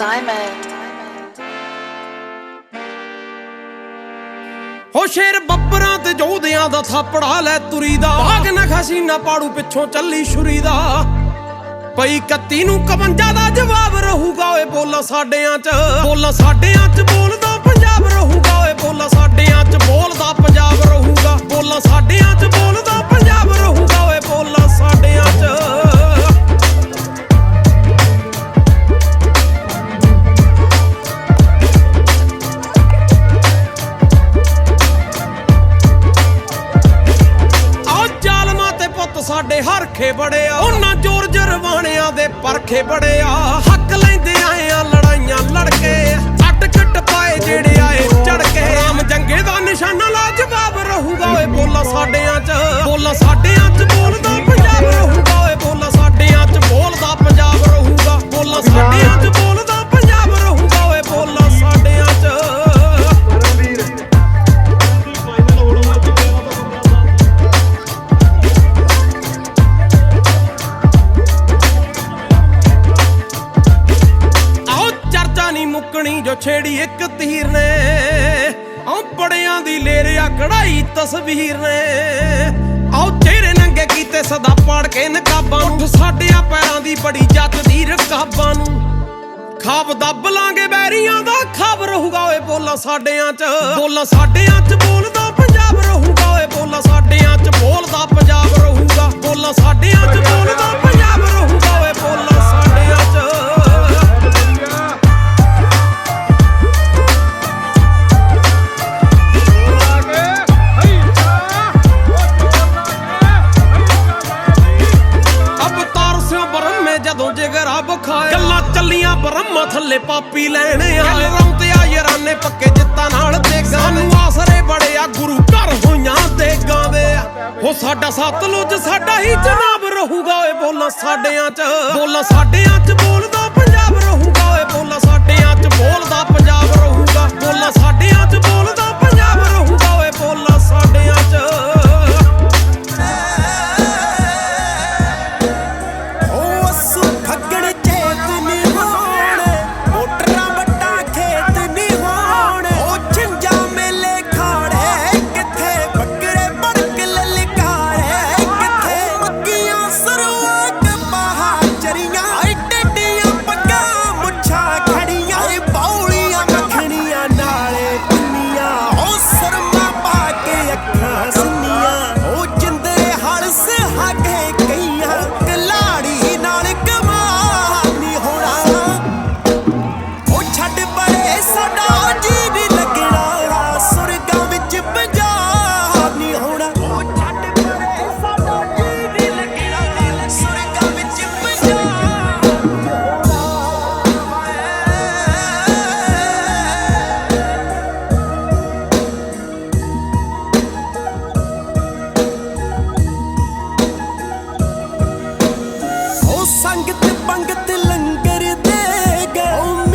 Diamond. ਹੋ ਸ਼ੇਰ ਬੱਬਰਾਂ ਤੇ ਜੋਧਿਆਂ ਦਾ ਥਾਪੜਾ ਲੈ ਤੁਰੀ ਦਾ। ਭਾਗ ਨਾ ਖਸੀਨਾ ਪਾੜੂ ਪਿੱਛੋਂ ਚੱਲੀ ਛੁਰੀ ਦਾ। ਪਈ 31 ਨੂੰ 51 ਦਾ ਜਵਾਬ ਰਹੂਗਾ ਓਏ ਬੋਲਾਂ ਸਾਡਿਆਂ ਚ। ਬੋਲਾਂ ਸਾਡਿਆਂ ਚ ਬੋਲਦਾ ਪੰਜਾਬ ਰਹੂਗਾ ਓਏ ਬੋਲਾਂ ਸਾਡਿਆਂ ਚ, ਬੋਲਦਾ ਪੰਜਾਬ ਰਹੂਗਾ। ਬੋਲਾਂ ਸਾਡਿਆਂ ਚ ਬੋਲ ਸਾਡੇ ਹਰਖੇ ਬੜੇ ਆ ਉਹਨਾਂ ਜੋਰ ਜਰਵਾਣਿਆਂ ਦੇ ਪਰਖੇ ਬੜੇ ਆ ਹੱਕ ਲੈਂਦੇ ਆਏ ਆ, ਲੜਾਈਆਂ ਲੜਕੇ। ਅੱਟ ਕੱਟ ਪਾਏ ਜਿਹੜੇ ਆਏ ਚੜ ਕੇ। ਰਾਮ ਜੰਗੇ ਦਾ ਨਿਸ਼ਾਨਾ ਲਾ ਜਵਾਬ ਰਹੂਗਾ ਓਏ ਬੋਲਾ ਸਾਡਿਆਂ ਚ। ਬੋਲਾ ਸਾਡਿਆਂ ਚ ਬੋਲਦਾ ਚਰਚਾ ਜੋ ਛੇੜੀ ਇੱਕ ਤੀਰ ਨੇ। ਆਓ ਬੜਿਆਂ ਦੀ ਲੇਰਿਆ ਕਢਾਈ ਤਸਵੀਰ ਨੇ। ਆਓ ਚਿਹਰੇ ਨੰਗੇ ਕੀਤੇ ਸਦਾ ਪਾੜ ਕੇ ਨਕਾਬਾਂ ਉੱਠ ਸਾਡਿਆਂ ਪੈਰਾਂ ਦੀ ਬੜੀ ਜੱਜਦੀ ਰਕਾਬਾਂ ਨੂੰ। ਖਾਬ ਦੱਬ ਲਾਂਗੇ ਬੈਰੀਆਂ ਦਾ, ਖਾਬ ਰਹੂਗਾ ਓਏ ਬੋਲਾਂ ਸਾਡਿਆਂ ਚ। ਬੋਲਾਂ ਸਾਡਿਆਂ ਚ ਬੋਲਦਾ ਪੰਜਾਬ ਰਹੂਗਾ ਓਏ ਬੋਲਾਂ ਸਾਡਿਆਂ ਚ। ਬੋਲਦਾ ਪੰਜਾਬ ਰਹੂਗਾ, ਬੋਲਾਂ ਸਾਡਿਆਂ ਚ ਬੋਲਦਾ ਬ੍ਰਹਮਾ ਥੱਲੇ ਪਾਪੀ ਲੈਣ ਆ ਯਾਰਾਨੇ ਪੱਕੇ ਜਿੱਤਾਂ ਨਾਲ ਤੇ ਸਾਨੂੰ ਆਸਰੇ ਬੜੇ ਆ ਗੁਰੂ ਘਰ ਹੋਈਆਂ ਤੇ ਗਾਵੇ ਹੋ ਸਾਡਾ ਸਤਲੁਜ ਸਾਡਾ ਹੀ ਜਨਾਬ ਰਹੂਗਾ ਓਏ ਬੋਲਾਂ ਸਾਡਿਆਂ ਚ। ਬੋਲਾਂ ਸਾਡਿਆਂ ਚ ਬੋਲਦਾ ਪੰਜਾਬ ਰਹੂਗਾ ਓਏ ਬੋਲਾਂ ਸਾਡਿਆਂ ਸੰਗਤ ਪੰਗਤ ਲੰਗਰ ਦੇ ਗਏ